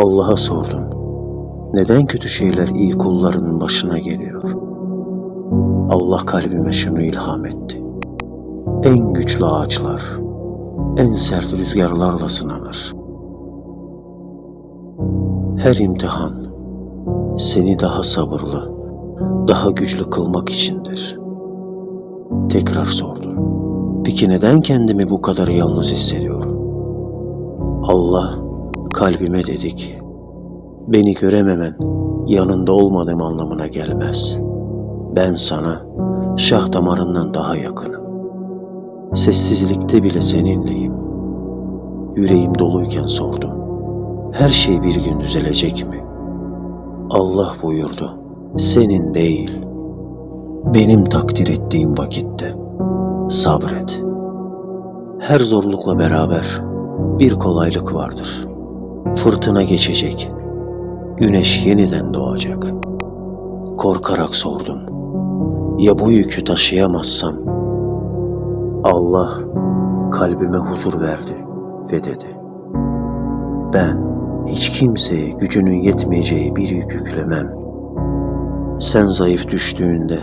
Allah'a sordum. Neden kötü şeyler iyi kullarının başına geliyor? Allah kalbime şunu ilham etti. En güçlü ağaçlar, en sert rüzgarlarla sınanır. Her imtihan seni daha sabırlı, daha güçlü kılmak içindir. Tekrar sordum. Peki neden kendimi bu kadar yalnız hissediyorum? Allah kalbime dedi ki, beni görememen yanında olmadığım anlamına gelmez. Ben sana şah damarından daha yakınım. Sessizlikte bile seninleyim. Yüreğim doluyken sordum. Her şey bir gün düzelecek mi? Allah buyurdu. Senin değil, benim takdir ettiğim vakitte sabret. Her zorlukla beraber bir kolaylık vardır. Fırtına geçecek. Güneş yeniden doğacak. Korkarak sordum. Ya bu yükü taşıyamazsam? Allah kalbime huzur verdi ve dedi. Ben hiç kimseye gücünün yetmeyeceği bir yük yüklemem. Sen zayıf düştüğünde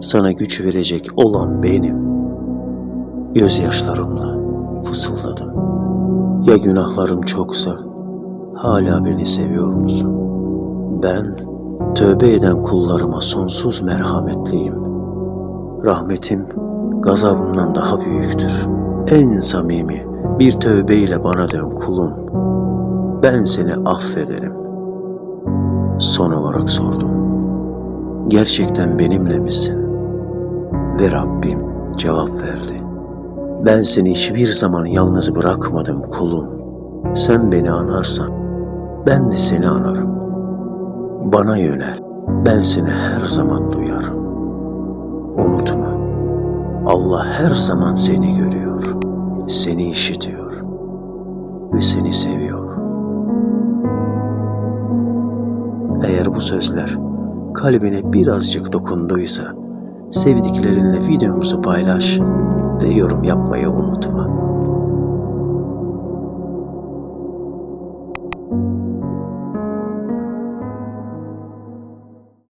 sana güç verecek olan benim. Gözyaşlarımla fısıldadım. Ya günahlarım çoksa hala beni seviyor musun? Ben tövbe eden kullarıma sonsuz merhametliyim. Rahmetim gazabımdan daha büyüktür. En samimi bir tövbeyle bana dön kulum. Ben seni affederim. Son olarak sordum. Gerçekten benimle misin? Ve Rabbim cevap verdi. Ben seni hiçbir zaman yalnız bırakmadım kulum. Sen beni anarsan ben de seni anarım. Bana yönel. Ben seni her zaman duyarım. Unutma. Allah her zaman seni görüyor. Seni işitiyor ve seni seviyor. Eğer bu sözler kalbine birazcık dokunduysa sevdiklerinle videomuzu paylaş ve yorum yapmayı unutma.